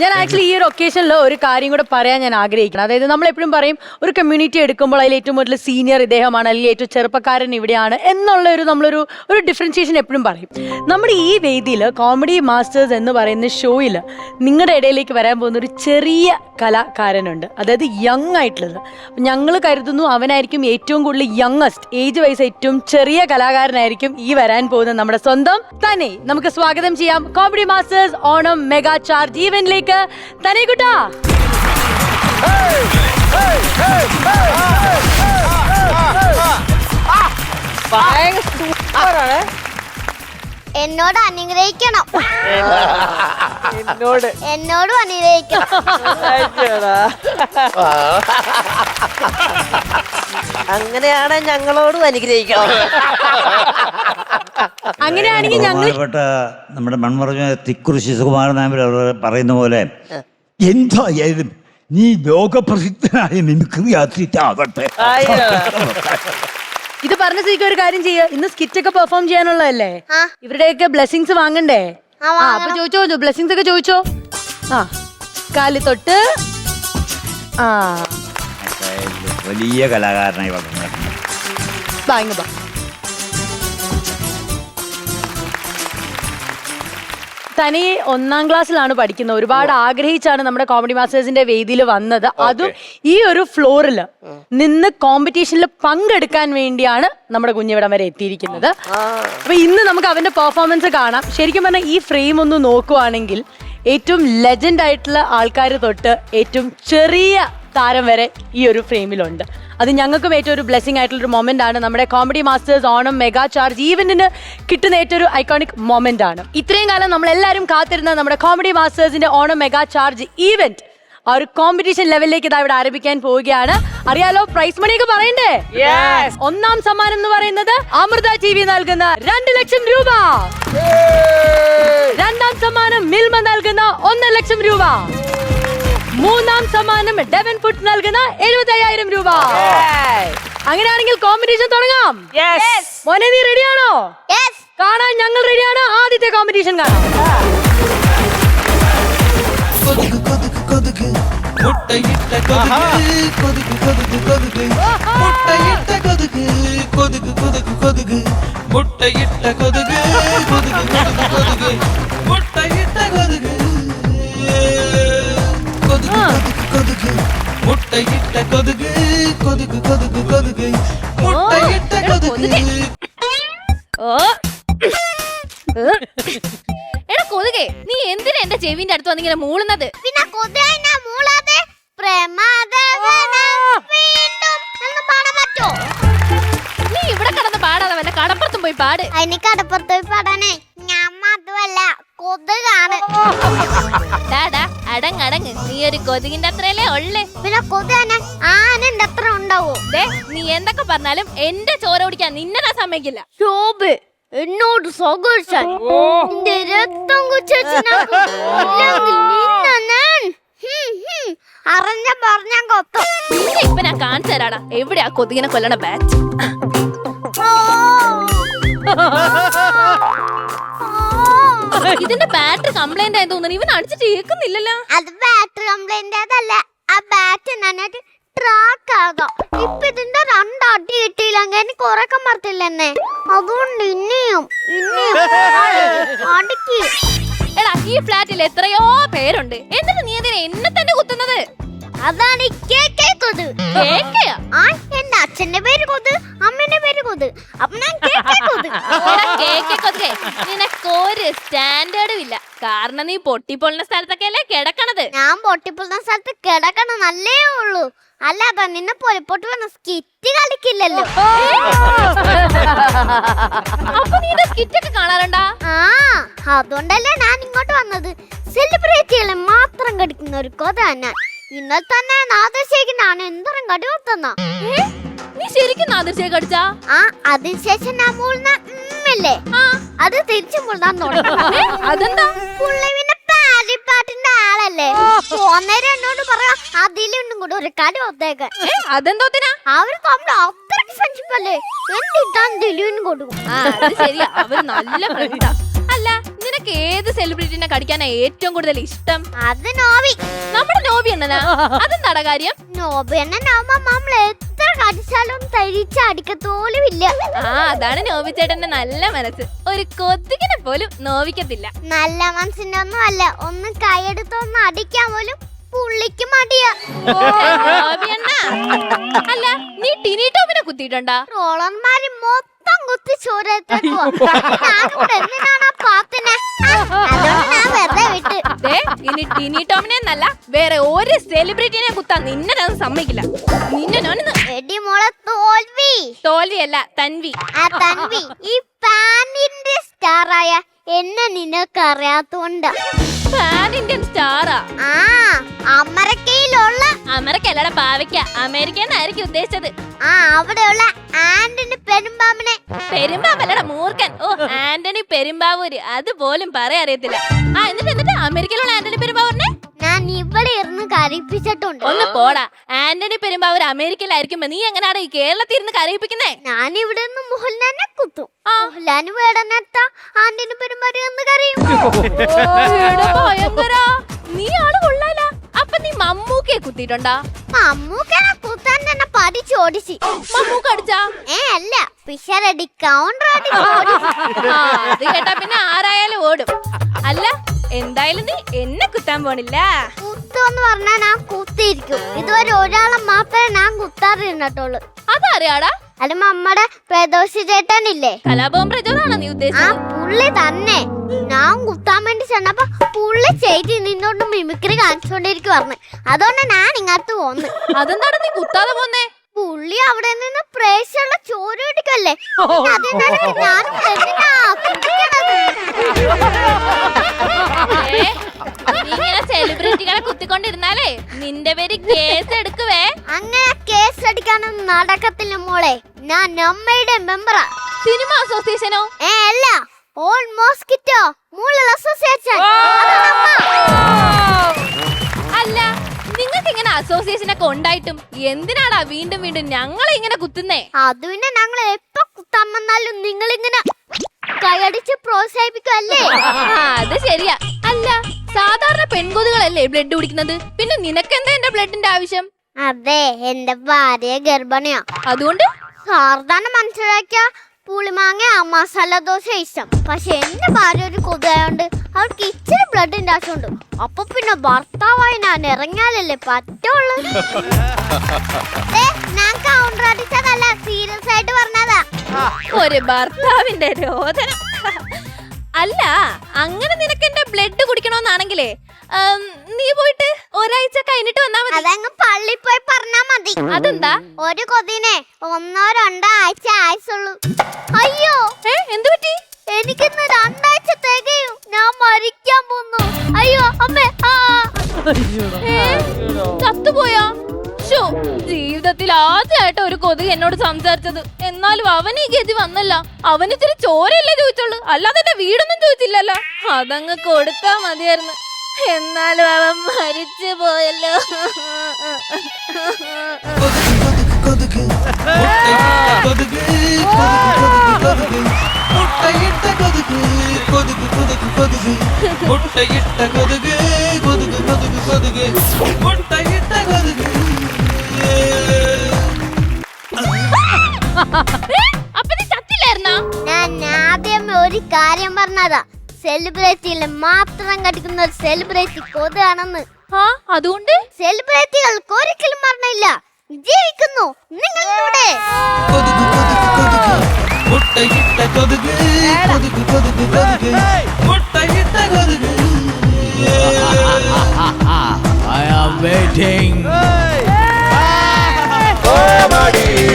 ഞാൻ ആക്ച്വലി ഈ ഒരു ഒക്കേഷനിൽ ഒരു കാര്യം കൂടെ പറയാൻ ഞാൻ ആഗ്രഹിക്കണം അതായത് നമ്മൾ എപ്പോഴും പറയും ഒരു കമ്മ്യൂണിറ്റി എടുക്കുമ്പോൾ അതിൽ ഏറ്റവും കൂടുതൽ സീനിയർ ഇദ്ദേഹമാണ് അല്ലെങ്കിൽ ഏറ്റവും ചെറുപ്പക്കാരൻ ഇവിടെയാണ് എന്നുള്ള ഒരു നമ്മളൊരു ഒരു ഡിഫറൻഷിയേഷൻ എപ്പോഴും പറയും. നമ്മുടെ ഈ വേദിയിൽ കോമഡി മാസ്റ്റേഴ്സ് എന്ന് പറയുന്ന ഷോയിൽ നിങ്ങളുടെ ഇടയിലേക്ക് വരാൻ പോകുന്ന ഒരു ചെറിയ കലാകാരനുണ്ട്. അതായത് യങ് ആയിട്ടുള്ളത്. ഞങ്ങൾ കരുതുന്നു അവനായിരിക്കും ഏറ്റവും കൂടുതൽ യങ്ങസ്റ്റ് ഏജ് വൈസ് ഏറ്റവും ചെറിയ കലാകാരനായിരിക്കും ഈ വരാൻ പോകുന്ന നമ്മുടെ സ്വന്തം തന്നെ. നമുക്ക് സ്വാഗതം ചെയ്യാം. Comedy masters Onam mega charge ഈവന്റിലേക്ക് തന്നെ കുട്ടാ ഭയങ്കര സൂപ്പറാണ്. എന്നോട് അനുഗ്രഹിക്കണം. എന്നോട്. എന്നോടും അനുഗ്രഹിക്കണം. അങ്ങനെയാണ് ഞങ്ങളോടും അനുഗ്രഹിക്കണം. അങ്ങനെയാണെങ്കിൽ ഞങ്ങൾ ബഹുമാനപ്പെട്ട നമ്മുടെ മൺമറഞ്ഞ തിക്കുറിശി സുകുമാരൻ നായർ അവർ പറയുന്ന പോലെ എന്തായാലും നീ ലോകപ്രസിദ്ധനായ മിമിക്രി ആർട്ടിസ്റ്റ് ആവട്ടെ ഇത് പറഞ്ഞ സ്ഥിതിക്ക് ഒരു കാര്യം ചെയ്യുക ഇന്ന് സ്കിറ്റ് ഒക്കെ പെർഫോം ചെയ്യാനുള്ളതല്ലേ? ആ. ഇവരുടെയൊക്കെ ബ്ലെസ്സിങ്സ് വാങ്ങണ്ടേ? ആ, ആ വാങ്ങണം. അപ്പൊ ചോദിച്ചോ ബ്ലെസ്സിങ്സ് ഒക്കെ ചോദിച്ചോ? ആ കാൽ തൊട്ട് ആ വലിയ കലാകാരനായി വളർന്നു. ബാ തനി ഒന്നാം ക്ലാസ്സിലാണ് പഠിക്കുന്നത്. ഒരുപാട് ആഗ്രഹിച്ചാണ് നമ്മുടെ കോമഡി മാസ്റ്റേഴ്സിന്റെ വേദിയിൽ വന്നത്. അതും ഈ ഒരു ഫ്ലോറിൽ നിന്ന് കോമ്പറ്റീഷനിൽ പങ്കെടുക്കാൻ വേണ്ടിയാണ് നമ്മുടെ കുഞ്ഞിവിടം വരെ എത്തിയിരിക്കുന്നത്. അപ്പൊ ഇന്ന് നമുക്ക് അവന്റെ പെർഫോമൻസ് കാണാം. ശരിക്കും പറഞ്ഞാൽ ഈ ഫ്രെയിം ഒന്ന് നോക്കുവാണെങ്കിൽ ഏറ്റവും ലെജൻഡ് ആയിട്ടുള്ള ആൾക്കാർ തൊട്ട് ഏറ്റവും ചെറിയ താരം വരെ ഈ ഒരു ഫ്രെയിമിലുണ്ട്. അത് ഞങ്ങൾക്കും ഏറ്റവും ഒരു ബ്ലെസ്സിങ് ആയിട്ടുള്ള ഒരു മൊമെന്റ് ആണ്. നമ്മുടെ comedy masters Onam mega charge ഈവന്റിന് കിട്ടുന്ന ഏറ്റവും ഒരു ഐക്കോണിക് മൊമെന്റ് ആണ്. ഇത്രയും കാലം നമ്മൾ എല്ലാവരും കാത്തിരുന്ന നമ്മുടെ കോമഡി മാസ്റ്റേഴ്സിന്റെ ഓണം മെഗാ ചാർജ് ഈവന്റ് ആ ഒരു കോമ്പറ്റീഷൻ ലെവലിലേക്ക് ഇതാ ഇവിടെ ആരംഭിക്കാൻ പോവുകയാണ്. അറിയാലോ പ്രൈസ് മണിയൊക്കെ പറയണ്ടേ. ഒന്നാം സമ്മാനം എന്ന് പറയുന്നത് അമൃത ടി വി നൽകുന്ന രണ്ട് ലക്ഷം രൂപ. രണ്ടാം സമ്മാനം മിൽമ നൽകുന്ന ഒന്നര ലക്ഷം രൂപ. മൂന്നാം സമ്മാനം ഡെവൻ ഫുഡ് നൽകുന്ന എഴുപത്തി അയ്യായിരം രൂപ അങ്ങനെയാണെങ്കിൽ കോമ്പറ്റീഷൻ തുടങ്ങാം. മോനെ നീ റെഡിയാണോ യെസ് കാണാൻ ഞങ്ങൾ റെഡിയാണ് ആദ്യത്തെ കോമ്പറ്റീഷൻ കാണാം. മുട്ടയിട്ട കൊതുക് കൊതുക് കൊതുക് മുട്ടയിട്ട കൊതുക് കൊതുക് കൊതുക് കൊതുക്. മുട്ടയിട്ട കൊതുക് കൊതുക് കൊതുക് കൊതുക്. മുട്ടയിട്ട കൊതുക് കൊതുക് കൊതുക് കൊതുക്. മുട്ടയിട്ട കൊതുക്. എടാ കൊതുകേ നീ എന്തിനാ എന്റെ ചെവിന്റെ അടുത്ത് വന്നിങ്ങനെ മൂളുന്നത്? പിന്നെ കൊതുകിനെ മൂളാതെ? നീ ഇവിടെ കടന്ന് പാടാതെ വല്ല കടപ്പുറത്തും പോയി പാട്. അതിന് കടപ്പുറത്ത് പോയി പാടാനേ. ഞാൻ മാത്രമല്ല കൊതുകാണ്. ഡാടാ അടങ് നീ ഒരു കൊതുകിന്റെ അത്രയല്ലേ ഉള്ളേ? പിന്നെ കൊതുകനെ ആനന്റെ അത്ര ഉണ്ടാവോ? ദേ നീ എന്തൊക്കെ പറഞ്ഞാലും എന്റെ ചോര കുടിക്കാൻ നിന്നെ ഞാൻ സമ്മതിക്കില്ല. ശോഭ് എന്നോട് സഹകരിച്ചാൽ നിന്റെ രക്തം അറിഞ്ഞ പറഞ്ഞ കൊത്തും. നിന്നെ ഇപ്പൊ ഞാൻ കാണിച്ചു തരാടാ. എവിടെയാ കൊതുകിനെ കൊല്ലണ. ഓ. ഇതിന്റെ ബാറ്ററി കംപ്ലൈന്റ് ആയി തോന്നുന്നു. ഇവൻ അടിച്ചിട്ട് കേൾക്കുന്നില്ലല്ലോ അത് ബാറ്ററി കംപ്ലൈന്റ് അതല്ല. ആ ബാറ്റ് നന്നായിട്ട് ട്രാക്ക് ആകാം. ഇപ്പൊ ഇതിന്റെ രണ്ടടി കിട്ടിയില്ലെങ്കിൽ എനിക്ക് ഉറക്കം പറ്റില്ലെന്നേ അതുകൊണ്ട് ഇനിയും ഇനിയും അടിക്ക്. എടാ ഈ ഫ്ലാറ്റിൽ എത്രയോ പേരുണ്ട്. എന്നിട്ട് നീ അതിനെ എന്നെ തന്നെ കുത്തുന്നത്? അതാണ് കേക്കേ കൊതു. കേക്കയാ ആ എന്റെ അച്ഛന്റെ പേര് കൊതു അമ്മന്റെ പേര് കൊതു. അപ്പൊ ഞാൻ കേക്കേ കൊതു. കേക്ക് കൊതുകേ, നിനക്കൊരു സ്റ്റാൻഡേർഡും ഇല്ല. കാരണം നീ പൊട്ടിപ്പൊളുന്ന സ്ഥലത്തൊക്കെ അല്ലേ കിടക്കണത്? ഞാൻ പൊട്ടിപ്പുന്ന സ്ഥലത്ത് കിടക്കണം നല്ലേ ഉള്ളൂ. അല്ലാതെ നിന്നെ പൊലിപ്പോട്ട് പൊട്ടി വന്ന സ്കിറ്റ് കളിക്കില്ലല്ലോ. അപ്പൊ നീ സ്കിറ്റ് ഒക്കെ കാണാറുണ്ടാ? ആ അതുകൊണ്ടല്ലേ ഞാൻ ഇങ്ങോട്ട് വന്നത്. സെലിബ്രിറ്റികളെ മാത്രം കടിക്കുന്ന ഒരു കൊത തന്നെ ഇന്നലെ തന്നെ ഞാൻ എന്തോരം കടി നീ ശരിക്കും നാദൃശ്യ കടിച്ചാ? ആ അതിനുശേഷം ഞാൻ മൂളുന്ന ആ. അത് തിരിച്ചു അതെന്താ? പാരിപ്പാട്ടിന്റെ ആളല്ലേ? പറയാ കൂടെ ഒരു അതെന്തോത്തിനാ അവർ തമ്മിൽ അത്രയ്ക്ക് ഫ്രണ്ട്ഷിപ്പ് അല്ലേ? എന്നിട്ടാൻ ദിലുവിന് കൊടുക്കും. ആ അത് ശരിയാ. അവർ നല്ല അല്ല നിനക്ക് ഏത് സെലിബ്രിറ്റിനെ കടിക്കാനാ ഏറ്റവും കൂടുതൽ ഇഷ്ടം? അത് നോവി. നമ്മുടെ നോബി അണ്ണനാ. അതെന്താടാ കാര്യം? നോബി എണ്ണനാവുമ്പോ നമ്മൾ എത്ര തരിച്ച അടിക്കത്തോലും ഇല്ല ആ അതാണ് നോവിച്ചേട്ടന്റെ ചേട്ടന്റെ നല്ല മനസ്സ്. ഒരു കൊതുകിനെ പോലും നോവിക്കത്തില്ല. നല്ല മനസ്സിന്റെ ഒന്നും അല്ല ഒന്ന് കൈയെടുത്തൊന്ന് അടിക്കാൻ പോലും പുള്ളിക്ക് മടിയാ. അല്ല നീ ടിനി ടോമിനെ കുത്തിയിട്ടുണ്ടാ? ട്രോളന്മാര് മൊത്തം കുത്തി ചോരത്തേക്കുവാ ഇനി ടിനി ടോമിനെ എന്നല്ല വേറെ ഒരു സെലിബ്രിറ്റിനെ കുത്താൻ നിന്നെ ഞാൻ സമ്മതിക്കില്ല. നിന്നെ ഞാൻ എടി മോളെ തോൽവി. തോൽവിയല്ല തൻവി. ആ തൻവി. ഈ പാനിന്റെ സ്റ്റാറായ എന്നെ നിനക്ക് അറിയാത്തോണ്ടാ പാൻ ഇന്ത്യൻ സ്റ്റാറാ? ആ അമരക്കയിലുള്ള അമേരിക്കല്ലട പാവയ്ക്ക. അമേരിക്ക എന്നായിരിക്കും ഉദ്ദേശിച്ചത്. ആ അവിടെയുള്ള ആന്റണി പെരുമ്പാമ്പനെ. പെരുമ്പാവല്ലട മൂർഖൻ. ഓ ആന്റണി പെരുമ്പാവൂര്. അതുപോലും പറയാൻ അറിയത്തില്ല. ആ എന്നിട്ട് എന്നിട്ട് അമേരിക്കയിലുള്ള ആന്റണി പെരുമ്പാവൂരിനെ? ഞാൻ ഇവിടെ ഇരുന്ന് കരയിപ്പിച്ചിട്ടുണ്ട്. ഒന്ന് പോടാ. ആന്റണി പെരുമ്പാവൂർ അമേരിക്കയിലായിരിക്കുമ്പോ നീ എങ്ങനെയാണ് ഈ കേരളത്തിൽ ഇരുന്ന് കരയിപ്പിക്കുന്നേ? ഞാൻ ഇവിടെ നിന്ന് മോഹൻലാലിനെ കുത്തും. മോഹൻലാലിന് വേടനെത്താ ആന്റണി പെരുമ്പാവൂർ എന്ന് കരയും. ഭയങ്കരാ. മമ്മൂക്കയെ കുത്തിയിട്ടുണ്ടാ? മമ്മൂക്കനെ കുത്താൻ തന്നെ പഠിച്ചോടിച്ച് മമ്മൂക്ക അടിച്ചാ? ഏ അല്ല പിഷറടി കൗണ്ടർ. ആ, അത് കേട്ടാ പിന്നെ ആരായാലും ഓടും. അല്ല എന്തായാലും നീ എന്നെ കുത്താൻ പോണില്ല. കുത്തുമെന്ന് പറഞ്ഞാൽ ഞാൻ കുത്തിയിരിക്കും. ഇതുവരെ ഒരാളെ മാത്രമേ ഞാൻ കുത്താറിരുന്നിട്ടുള്ളൂ. അതറിയാടാ? അത് നമ്മടെ പ്രദോഷി ചേട്ടനില്ലേ? കലാഭവൻ പ്രചോദനാണോ നീ ആ ഉദ്ദേശിച്ചത് പുള്ളി തന്നെ. ഞാൻ കുത്താൻ വേണ്ടി ചെന്നപ്പോ പുള്ളി ചെയ്തി നിന്നോണ്ട് മിമിക്രി കാണിച്ചോണ്ടിരിക്കുവാർന്ന് അതുകൊണ്ട് ഞാൻ ഇങ്ങോട്ട് പോന്ന്. അതെന്താണ് നീ കുത്താതെ പോന്നേ? പുള്ളി അവിടെ നിന്ന് പ്രേക്ഷയുള്ള ചോര എടുക്കല്ലേ? അതിനിടയ്ക്ക് ഞാൻ എന്തിനാ? നീ ഇങ്ങനെ സെലിബ്രിറ്റികളെ കുത്തിക്കൊണ്ടിരുന്നാലേ നിന്റെ പേര് കേസ് എടുക്കുവേ. അങ്ങനെ കേസ് അടിക്കാനൊന്നും നടക്കത്തില്ല മോളെ. ഞാൻ നമ്മയുടെ മെമ്പറാ സിനിമ അസോസിയേഷനോ? ഏ അല്ല. ഓൾ മോസ്കിറ്റോ മൂളൽ അസോസിയേഷൻ അല്ല നിങ്ങൾക്ക് ഇങ്ങനെ അസോസിയേഷൻ ഒക്കെ ഉണ്ടായിട്ടും എന്തിനാടാ വീണ്ടും വീണ്ടും ഞങ്ങളെ ഇങ്ങനെ കുത്തുന്നേ? അത് പിന്നെ ഞങ്ങൾ എപ്പോ കുത്താൻ വന്നാലും നിങ്ങൾ ഇങ്ങനെ കൈയടിച്ച് പ്രോത്സാഹിപ്പിക്കുമല്ലേ അത് ശരിയാ. അല്ല സാധാരണ പെൺകൊതുകളല്ലേ ബ്ലഡ് കുടിക്കുന്നത്? പിന്നെ നിനക്കെന്താ എന്റെ ബ്ലഡിന്റെ ആവശ്യം? അതെ എന്റെ ഭാര്യ ഗർഭിണിയാ. അതുകൊണ്ട്? സാധാരണ മനസ്സിലാക്കിയ പുളിമാങ്ങ മസാല ദോശ ഇഷ്ടം. പക്ഷെ എന്റെ ഭാര്യ ഒരു കൊതുകായോണ്ട് അവൾക്ക് ഇച്ചിരി ബ്ലഡിന്റെ ആവശ്യമുണ്ട്. അപ്പൊ പിന്നെ ഭർത്താവായി ഞാൻ ഇറങ്ങിയാലല്ലേ പറ്റുള്ളൂ? ദേ, ഞാൻ കൗണ്ടർ അടിച്ചതല്ല സീരിയസ് ആയിട്ട് പറഞ്ഞതാ. ഒരു ഭർത്താവിന്റെ രോദനം. അല്ല അങ്ങനെ നിനക്ക് എന്റെ ബ്ലഡ് കുടിക്കണമെന്നാണെങ്കിലേ നീ പോയിട്ട് ഒരാഴ്ച കഴിഞ്ഞിട്ട് വന്നാ മതി. അതങ്ങ് പള്ളി പോയി പറഞ്ഞാ മതി. അതെന്താ? ഒരു കൊതിനെ ഒന്നോ രണ്ടോ ആഴ്ച ആയുസുള്ളൂ അയ്യോ! ഏ എന്തു പറ്റി? എനിക്കിന്ന് രണ്ടാഴ്ച തികയും. ഞാൻ മരിക്കാൻ പോന്നു. അയ്യോ അമ്മേ ആ. ചത്തുപോയാ? ഷോ ജീവിതത്തിൽ ആദ്യമായിട്ട് ഒരു കൊതുക് എന്നോട് സംസാരിച്ചത്. എന്നാലും അവൻ ഈ ഗതി വന്നല്ല. അവൻ ഇത്തിരി ചോരയല്ലേ ചോദിച്ചോളൂ അല്ലാതെ എന്റെ വീടൊന്നും ചോദിച്ചില്ലല്ലോ. അതങ്ങ് കൊടുത്താ മതിയായിരുന്നു. എന്നാലും അവൻ മരിച്ചു പോയല്ലോ. മുട്ടയിട്ട കൊതുക് കൊതുക് കൊതുക് കൊതുക് മുട്ടയിട്ട കൊതുക് കൊതുക് കൊതുക് കൊതുക് മുട്ടയിട്ട കൊതുക് അപ്പൊ നീ ചത്തില്ലായിരുന്നാ? ഞാൻ ആദ്യം ഒരു കാര്യം പറഞ്ഞതാ. സെലിബ്രിറ്റിയിൽ മാത്രം കടിക്കുന്ന ഒരു സെലിബ്രിറ്റി കൊതുകാണെന്ന് ആ അതുകൊണ്ട് സെലിബ്രിറ്റികൾക്ക് ഒരിക്കലും മരണമില്ല ജീവിക്കുന്നു നിങ്ങളിലൂടെ കൊതുക് കൊതുക് കൊതുക് Hey! Hey! Hey! Hey! കൊതുക് മുട്ടയിട്ട കൊതുക് I am waiting. Hey! Hey! Hey!